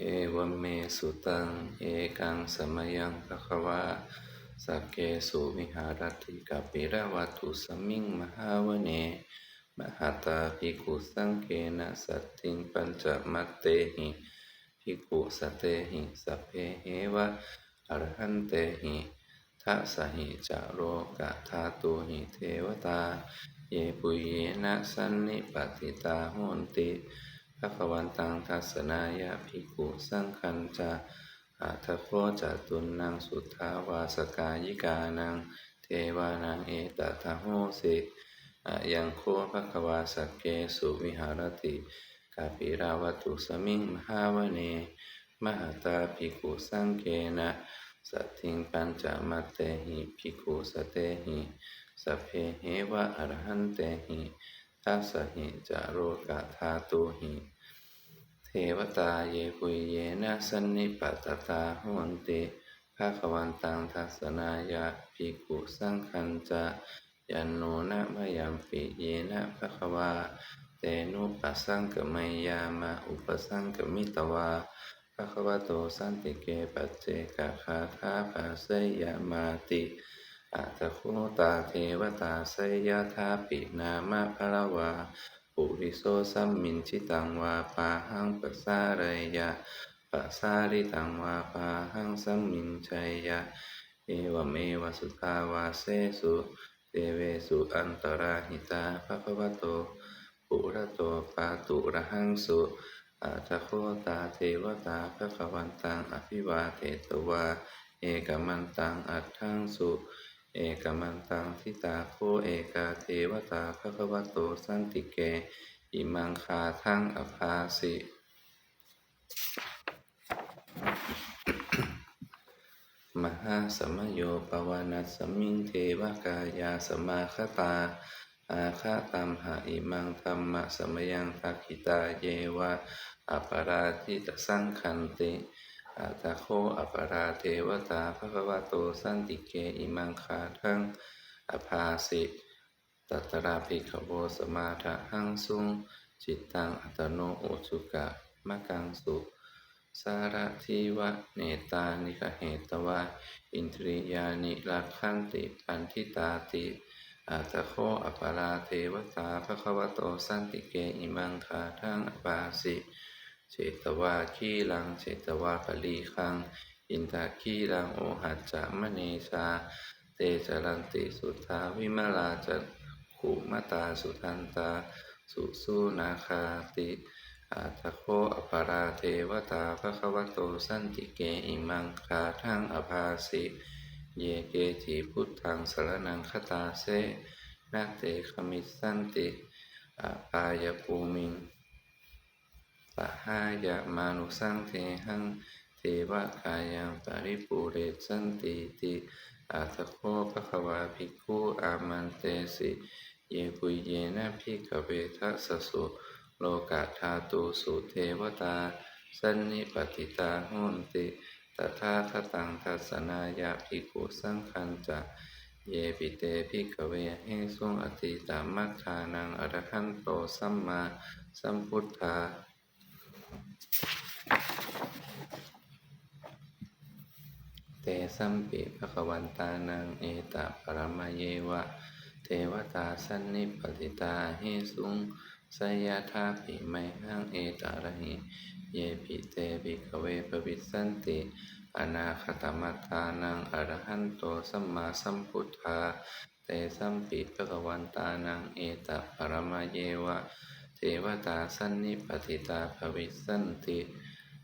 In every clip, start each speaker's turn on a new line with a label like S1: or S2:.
S1: เอวเมสุตัง เอกังสมยังภะคะวาสักเกสุวิหารติกัปปิระวัตุสมิงมหาวเน มหาตาภิกขุสังเกนะสัตติงปัญจมัตเตหิภิกขุสเตหิสัพเพเหวะอรหันเตหิทัสหิจาโรกะธาตุหิเทวตา เยปุเยนะสันนิปติตาโหนติ ภะควันตังทัสนายะภิกขุสังคัญจาอาทโคจตุนนังสุทธาวาสกายิกานังเทวานังเอตตะโหสิอยังโคภะควาสักเกสุวิหารติกาปิราวัตุสมิงมหาวเน มหาตาภิกขุสังเกนะสัตถิงปัญจมัตเตหิภิกขุสเตหิสัพเพเหวะอรหันเตหิ ทัสสหิจาโรกะธาตุหิเทวตาเยปุยเยนะสันนิปัตตาหวนติภาควันตังทัสสนายะภิกขุสังคัญจะยันโนนะมยัมปิเยนะภะควาเตนุปัสสังกมัยยามะอุปสังกมิตวาภะคะวะโตสันติเกปัจเจกะคาคาภาเสยามาติ อัตโคตาเทวตาสยทาปินามะภะละวาปุริโสสัมมินชิตังวาปาหังปัสสาเรยะปัสสาริตังวาปาหังสัมมินชัยยะ เอวเมวสุตาวาเสสุเตเวสุอันตราหิตาภะคะวะโตปุระโตปาตุระหังสุอาทะโคตาเทวตาภะคะวันตังอภิวาเทตวา เอกมันตังอัตถังสุ เอกมันตังทิตาโคเอกาเทวตาภะคะวโตสันติเก อิมังคาทั้งอภาสิมหาสมโยปวานัสมิงเทวกายาสมาคตา อาคาตัมหะอิมังธรรมะสมยังทักขิตาเยวะอปราทิตสังคันติ อาตาโคอัปราเทวตาภะควะโตสันติเกอิมังคาทั้งอภาสิตัตราภิกขโวสมาทะหังสุงจิตตังอัตโนโอสุกะมะกังสุสารทิวะเนตานิกเหตวะอินทริยานิรักขันติปันทิตาติอาตโคอัปาราเทวตาภะควะโตสันติเกอิมังคาทั้งอปาสิ เจตวาคีลังเจตวาปลีคัง อินทาคีลังโอหัจจามเนชา เตจรันติสุทธาวิมลาจัขุมตาสุทันตา สุสุนาคาติอาทโคอปาราเทวตาภะควโตสันติเกอิมังคาทังอภาสิ เยเกจิพุทธังสารนังคตาเสนาเตขมิสันติ อปายภูมิง ปะหายะมานุสังเทหังเทวกายังปริปุเรสันติติอาทโคภะควาภิกขุอามันเตสิเยปุยเยนะภิกเวทัสสุโลกาธาตุสุเทวตา สันนิปติตาโหนติตถาคตังทัสนายาภิกขุสังคัญจะเยปิเตภิกเวเหสุงอติตามัคคานังอรหันโตสัมมาสัมพุทธา เตสัมปิภะควันตานังเอตะปรมเยวะ เทวตาสันนิปติตาเหสุงสยทาปิไมหังเอตระหิเยปิเตปิกเวปวิสันติ อนาคตมัตานังอรหันโตสัมมาสัมพุทธา เตสัมปิภะควันตานังเอตะปรมเยวะ เทวตาสันนิปติตาภวิสันติ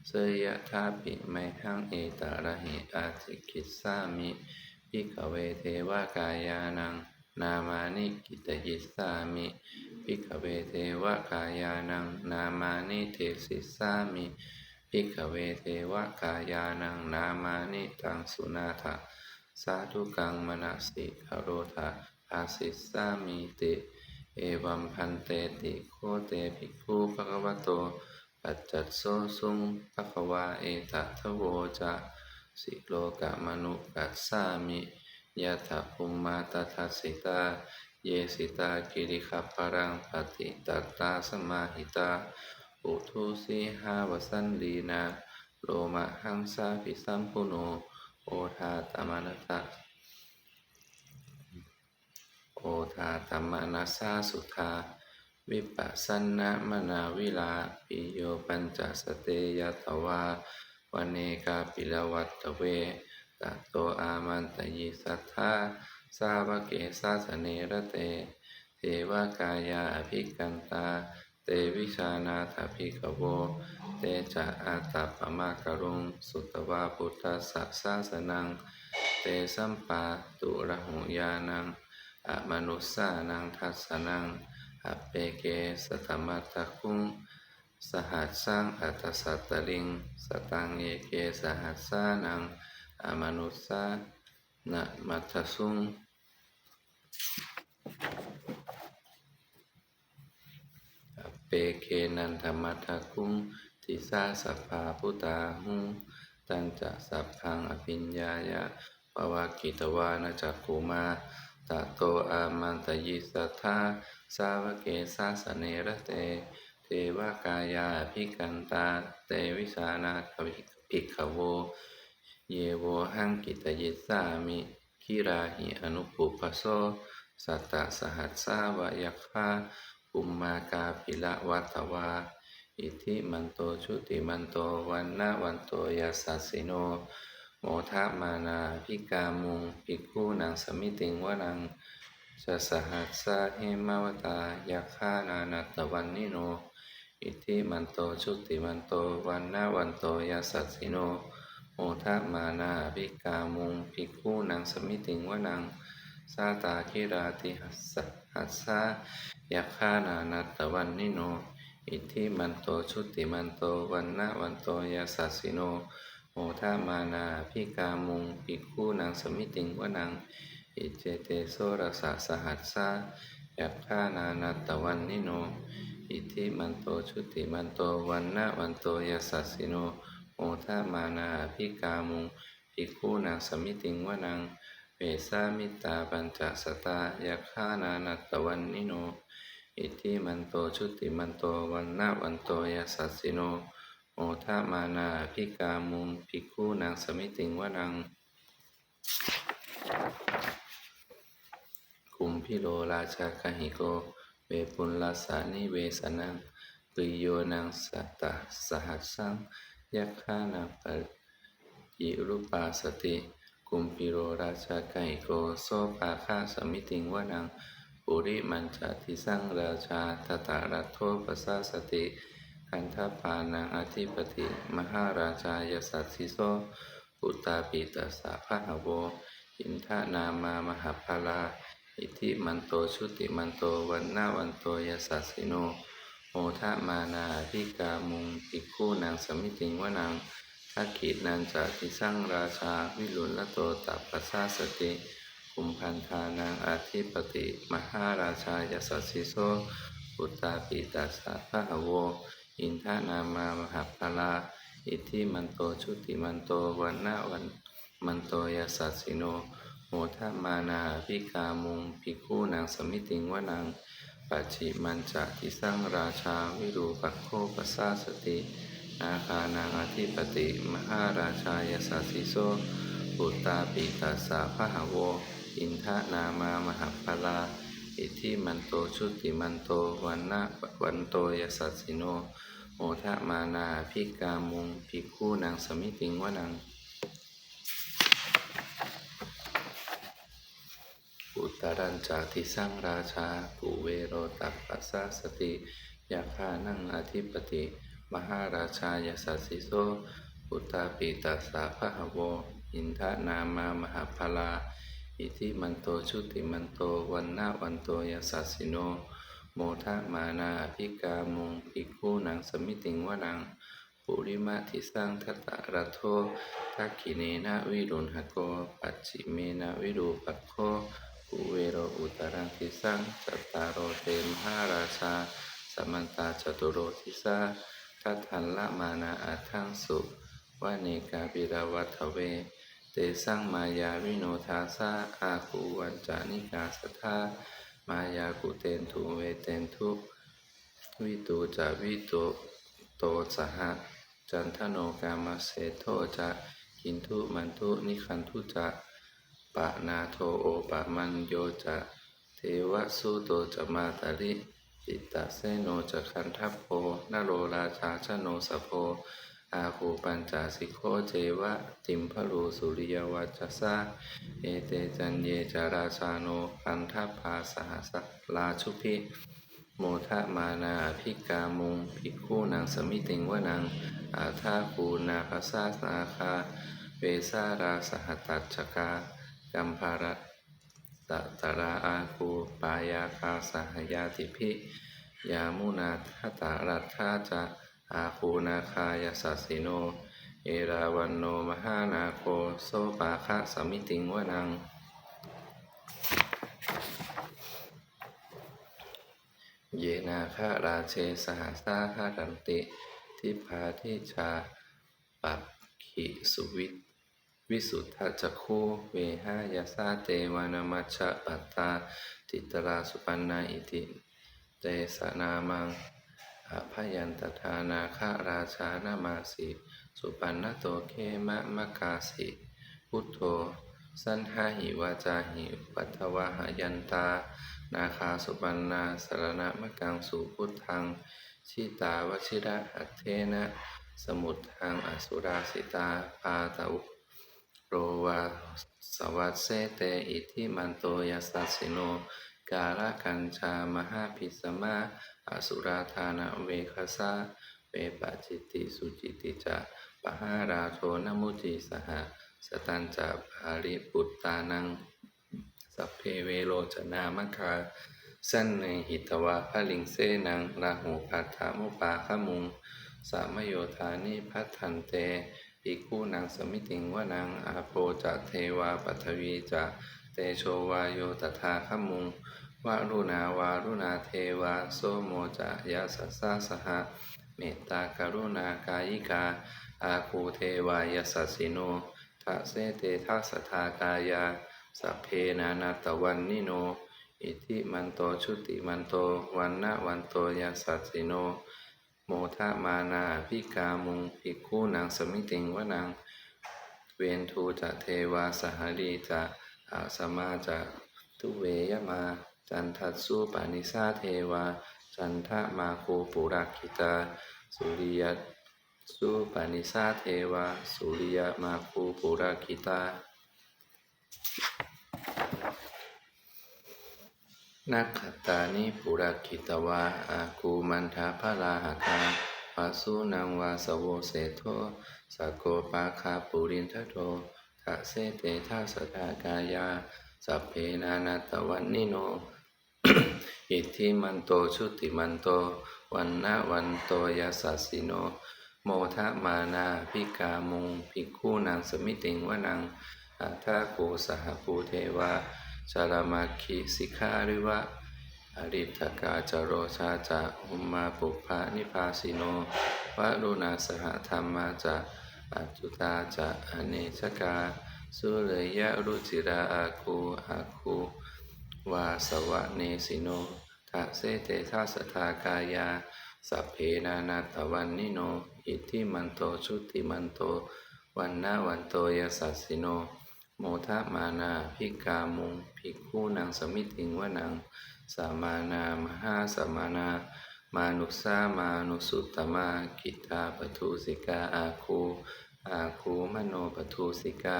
S1: เสยทาปิไมหังเอตาระหิอาติกิสามิภิกเวเทวกายานัง นามานิกิตยิสามิภิกเวเทวกายานัง นามานิเทศิสามิภิกเวเทวกายานัง นามานิตังสุนาถะสาธุกังมนัสสิกโรธาอาสิสสามิติ เอวัมพันเตติโคเตภิกขุภะคะวะโตปัจจัตโสสุงภะคะวาเอตทโวจะสิโลกะมนุปัสสามิยะถะภุมมาตทัสสิตา เยสิตากิริขัปรังปฏิตัตตาสมาหิตา อุทุสีหาวสันลีนา โลมะหังสาปิสัมปุโน โอทาตมนัสสะ โอทาตมนัสสาสุทาวิปัสสนะมนาวิลาปิโยปัญจสเตยตวาวเนกาปิลวัตเวตโตอามันตยิสัทธาสาวเกสาสเนระเต เทวกายาอภิกันตา เตวิชานาถภิกขโว เตจะอาตาปมากรุง สุตวาพุทธสัสสาสนัง เตสัมปาตุระหุยานัง อมนุสานังทัสนังอเปเกสตมัตตะคุงสหัสสังอัตสัตตลิง สตังเอเกสหัสสานังอมนุสานะมัตถสุงอเปเคนันธมัตถคุงทิสาสัพพาพุตาหุงตันจะสัพพังอภิญญายะปวากิตวานะจักขุมา ตโตอามันตยิสัทธาสาวกเกสาสเนระเต เทวกายาภิกันตา เตวิสานาคภิกขโว เยโวหังกิตยิสามิคิราหิอนุปุปโสสัตตสหัสสาวยัคาปุมมากาปิละวัตวา อิทิมันโตชุติมันโตวันนะวันโตยัสสสสิโน โมทะมานาพิกามุงภิกขุนังสมิติงวนังจะสหัสสะเหมาวตายัคฆานานัตตวันนิโน อิทิมันโตชุติมันโตวันนะวันโตยัสสสสิโนโมทะมานาภิกามุงภิกขุนังสมิติงวนังสาตาคิราติหัสสะหัสสะยัคฆานานัตตวันนิโน อิทิมันโตชุติมันโตวันนะวันโตยัสสสสิโน โมทามานาพิกามุงภิกขุนางสมิติงวนัง อิเจเตโสรัสสะสหัสสะยัคฆานานัตตวันนิโน อิทิมันโตชุติมันโตวันนะวันโตยสสสสิโนโมทามานาพิกามุงภิกขุนางสมิติงวนังเวสามิตาปัญจสตายัคฆานานัตตวันนิโน อิทิมันโตชุติมันโตวันนะวันโตยสสสสิโน โมทะมานาพิกามุงภิกขุนางสมิติงวนังคุมพิโลราชาคหิโก เวปุลลาสานิเวสนังปิโยนังสัตตสหัสสังยัคฆานาปยิรุปาสติกุมพิโรราชาคหิโกโสภาคาสมิติงวนังปุริมันจติสังราชาทตารัตโทปสาสติ คันทปานังอธิปติ มหาราชายสัสสิโสปุตตาปิตัสสะพะหะโวอินทานามามหาภาลา อิทิมันโตชุติมันโตวันนาวันโตยสสสสิโนโมทะมานาภิกามุงภิกขุนางสมิติงวนังทักขินันจะทิสังราชาวิรุลโตตัปปสาสติคุมพันธานังอาธิปติ มหาราชายสัสสิโสปุตตาปิตัสสะพะหะโว อินทนามามหาภาลา อิทิมันโตชุติมันโตวันนาวันมันโตยัสสสสิโนโมทะมานาภิกามุงภิกขุนางสมิติงวนังปัจฉิมันจะทิสังราชาวิรูปัคโคปัสสาสตินาคานังอธิปติ มหาราชายสัสสิโสปุตตาปิตัสสะพะหะโว อินทนามามหาภาลา อิทิมันโตชุติมันโตวันนะวันโตยัสสสสิโนโมทะมานาภิกามุงภิกขุนางสมิติงวนังอุตรัญจากทิสังราชากุเวโรตัปปัสสาสติยาคานังอธิปติ มหาราชายสัสสิโสปุตตาปิตัสสะพะหโวอินทนามามหาภาลา อิทิมันโตชุติมันโตวันนาวันโตยัสสสสิโน โมทะมานาภิกามุงภิกขุนางสมิติงวนังปุริมาทิสังทัตตะระโททักขิเนนะวิรุณหโก ปัจฉิเมนะวิรูปัคโคกุเวโรอุตรังทิสังจัตตารโอเตมหาราชาสมันตาจตุโรทิสาทัทันละมานาอาทังสุวเนกาปิราวัตเว เตสังมายาวิโนทาสาอาคูวันจานิกาสทามายากุเตนทุเวเตนทุวิตูจาวิโตโตสหะจันทโนกามเสโทจะกินทุมันทุนิคันทุจะปะนาโทโอปะมันโยจะเทวสุโตจะมาตาลิจิตตเสโนจะคันทัพโพนโรราชาชโนสพโพ อาคูปัญจสิโคเจวะติมพลูสุริยวัจสาเอเตจันเยจาราชาโนพันทภาสหสลาชุพิโมทะมานาภิกามุงภิกขุนางสมิติงวนังอาทาคูนาภาษานาคา เวสาราสหตัจกากัมภารตตะตราอาคูปายาคาสหยาติภิยามุนาทตตารัตถาจะ อาคูนาคายาสัสสิโน เอราวันโนมหานาโคโซปาคะสมิติงวนัง เยนาคาราเชสหสาหารันติ ทิพาทิชาปักขิสุวิทวิสุทธจักคูเวหายาสาเตวานามัชฌะปัตตา ติตราสุปันนาอิติ เตสนามัง อภยันตทานาคาราชานามาสิสุปันนโตเคมะมะกาสิ พุทโธ สันหาหิวาจาหิปัทวะหยันตา นาคาสุปันนาสารณะมะกังสุพุทธัง ชิตาวชิระหัตเทนะ สมุทธังอสุราสิตาปาตอุโรวาสวัสเสเตอิทิมันโตยัสสสสิโน กาลกัญชามหาพิสมา อสุราธานะเวคสาเวปจิติสุจิติจะปหาราโทนมุติสหสตันจะภาริปุตตานัง สัพเพเวโรจนามคาสั้นในหิตวะพระลิงเสนังราหูพัทธามุปาขมุง สามโยธานิพัทันเตอิคูนางสมิติงวานังอาโปจะเทวาปัทวีจะเตโชวาโยตถาขมุง วารุณาวารุณาเทวาโสโมจะยาสัสสะสหะเมตตากรุณากายิกา อาคูเทวายาสัสสิโนทะเสเตทัสสทากายาสัพเพนานาตวันนิโน อิทิมันโตชุติมันโตวันนะวันโตยาสัสสิโน โมทะมานาพิกามุงภิกขุนางสมิติงวนังเวนทูจะเทวาสหรีจะอาสมาจะทุเวยมา จันทัสสุปานิสาเทวา จันทะมาโคปุรักิตา สุริยสุปานิสาเทวา สุริยมาโคปุรักิตา นักขตานิปุรคิตวา อากูมันทาพระราหกาปาสุนังวาสโวเสโทสกโกปาคาปุรินทโททะเสเตทัสทากายา สัพเพนานาตวันนิโน อิทธิมันโตชุติมันโต วันนะวันโตยาสัสสิโน โมทะมานาพิกามุงภิกขุนางสมิติงวนังอาทาโกสหปูเทวาชาลามาคิสิการิวะอริทกาจโรชาจะอุมมาปุพานิพาสิโนวะรุณาสหธรรมาจะปัจจุตาจะอเนชกา สุเลยยะรุจิราอาคูอาคูวาสวะเนสิโนทะเสเตทัสทากายา สัพเพนานาตวันนิโน อิทิมันโตชุติมันโต วันนาวันโตยสัสสิโน โมทะมานาภิกามุงภิกขุนางสมิติงวนังสามานามหาสมานา มานุสามานุสุตตมากิตาปทุสิกาอาคู อาคูมโนปทุสิกา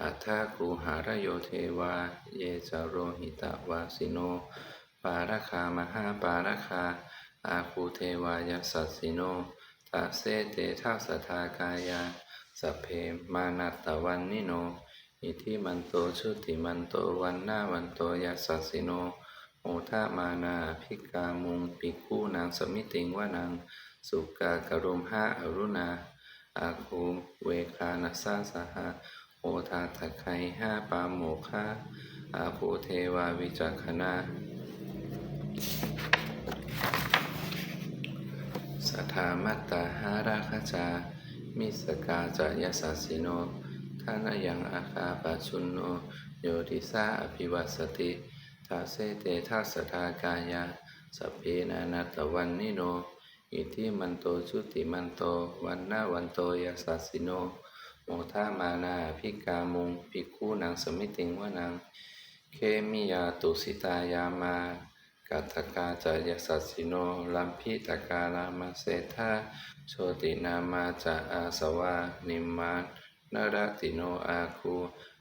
S1: อัฏฐาคูหารโยเทวา เยจาโรหิตวาสิโน ปาราคามหาปาราคา อาคูเทวายสสสสิโนทะเสเตทัสสทากายาสเพมานัตตวันนิโน อิทิมันโตชุติมันโตวันนาวันโตยัสสสสิโนโมทะมานาภิกามุงปิกขุนางสมิติงวานัง สุกากรุมหะอรุณา อาคูเวคานัสสะสหะโอทาตะไคห้าปาโมคาอาคูเทวาวิจักขณาสัทธามัตตาหาราคจา มิสกาจายสัสสิโนทานายังอาคาปะชุนโน โยติสาอภิวัสติทาเสเตทัสสทากายาสเพนานัตตวันนิโน อิทิมันโตชุติมันโต วันนาวันโตยาสัสสิโน โมทามานาภิกามุงภิกขุนังสมิติงวานังเคมิยาตุสิตายามากัตถกาจายสัสิโนลัมพิตกาลามาเสธาโชตินามาจาอาสวา นิมานนรติโนอาคู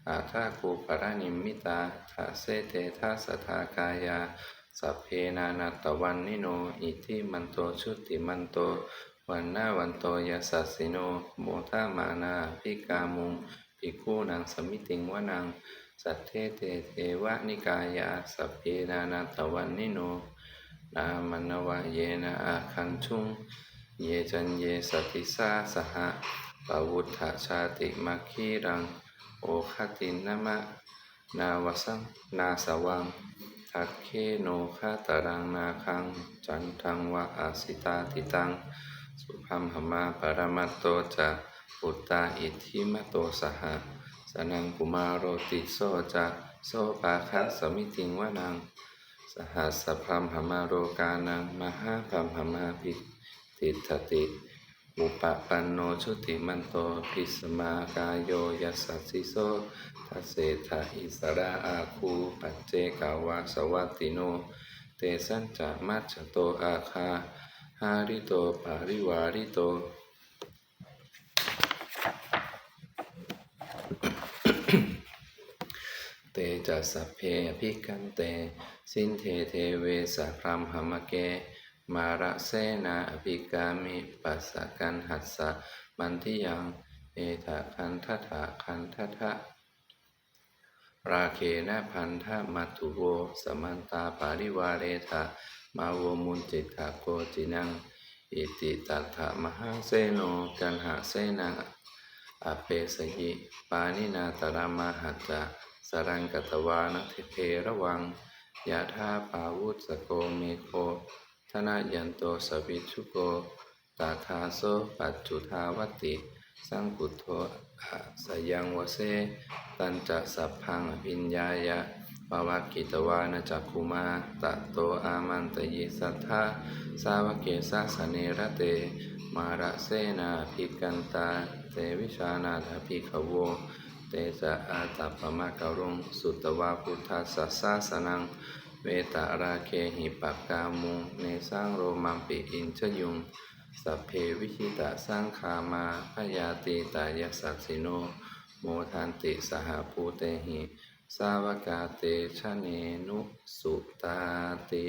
S1: อาทาคูปรานิมิตาทาเสเตทาสทากายา สัพเพนานาตวันนิโน อิทิมันโตชุติมันโต วันนาวันโตยาสัสสิโนโมทามานาภิกามุงภิกขุนังสมิติงวนังสัทเทเตเทวะนิกายาสัพเพนานาตวันนิโน นามนวะเยนะอาคันชุง เยจันเยสติสาสหะปวุฒชาติมัคคีรัง โอคตินมะ นาวสังนาสวัง ทักเคโนคาตารังนาคัง จันทังวะอาสิตาติตัง สุพัมหมาปรมัตโตจะปุตตาอิทธิมโตสหะสนังกุมารโรติโสจะโสปาคะสมิติงวนัง สหัสสะพัมหมาโรกานัง มหาพัมหมาภิติทติ อุปปันโนชุติมันโตภิสมากายโยยัสสสสิโสทัสเสทะอิสระอาคูปัจเจกาวาสวัตติโน เตสัญจะมัจโตอาคาหาริโตปาริวาริโตเตจัสสพเพอภิกันเต สินเทเทเวสะพรัมหมเก มาระเสนาอภิกามิปัสสะกันหัสสะมันทิยังเอทะคันทะทะคันทะทะราเคนะพันธะมัตถุโวสมันตาปาริวาเรทะมาโวมุนจิตาโกจินัง อิติตัถะมหังเสโนกันหะเสนังอเปสยิปานินาตรามาหัจจะสรังกตวานเทเพระวังยะธาปาวุสโกเมโค ธนะยันโตสวิชุโกตาทาโสปัจจุทาวติ สังกุโทอะสยังวเสตันจะสัพพังอภิญญายะปวากิตวานจักคุมาตะโตอามันตยิสัทธาสาวเกสัสเนระเต มาระเสนาภิกันตา เตวิชานาถภิกขโวเตจะอาตัปปมะกะรุงสุตวาพุทธัสสะสาสนัง เวตาราเคหิปักกามุงเนสังโรมัมปิอินชยุงสัพเพวิชิตะสร้างขามาพยาตีตายสัสสิโน โมทันติสหภูเตหิ สาวกาเตชะเนนุสุตาติ